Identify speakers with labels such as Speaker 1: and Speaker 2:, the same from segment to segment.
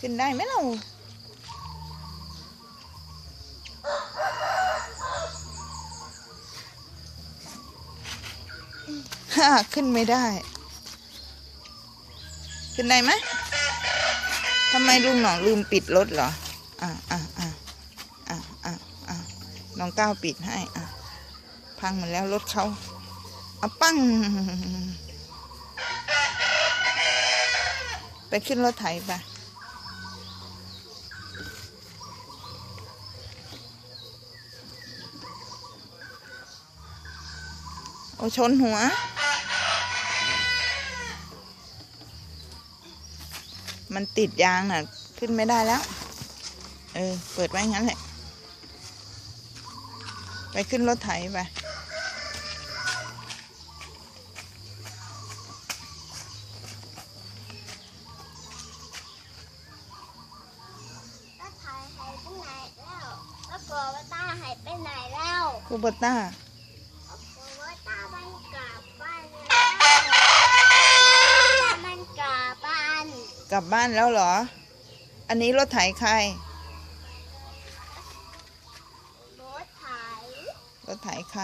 Speaker 1: ขึ้นได้ไหมเราฮ่าขึ้นไม่ได้ ขึ้นได้ไหมทำไมลุงหนองลืมปิดรถเหรอ อ่าอ่าอ่าอ่าอ่าอ่าน้องก้าวปิดให้ อะ พังหมดแล้วรถเขาเอาปั้ง ไปขึ้นรถไถไป โอชนหัว มันติดยางน่ะ ขึ้นไม่ได้แล้ว เออ เปิดไว้งั้นแหละ ไปขึ้นรถไถไป
Speaker 2: รถไถหายไปไหนแล้วรถโกวต้าหายไปไหนแล้ว
Speaker 1: คูโบต้า
Speaker 2: รถโกวต้ามันกลับบ้านแล้วมันกลับบ้าน
Speaker 1: กลับบ้านแล้วเหรอ อันนี้รถไถใคร
Speaker 2: รถไถ
Speaker 1: รถไถใคร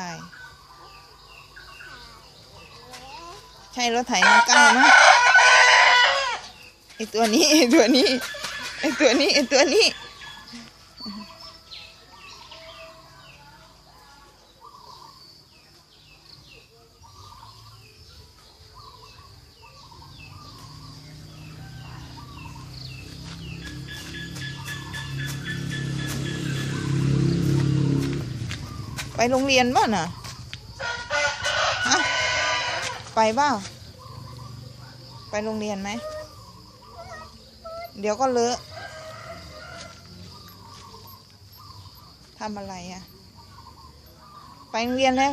Speaker 1: ใช่รถไถน้องก้าวไหมไอตัวนี้ไอตัวนี้ไอตัวนี้ไอตัวนี้ ไปโรงเรียนบ้าน่ะฮะไปบ้าไปโรงเรียนไหม เดี๋ยวก็เลอะทำอะไรอะ่ะ ไปโรงเรียนแล้ว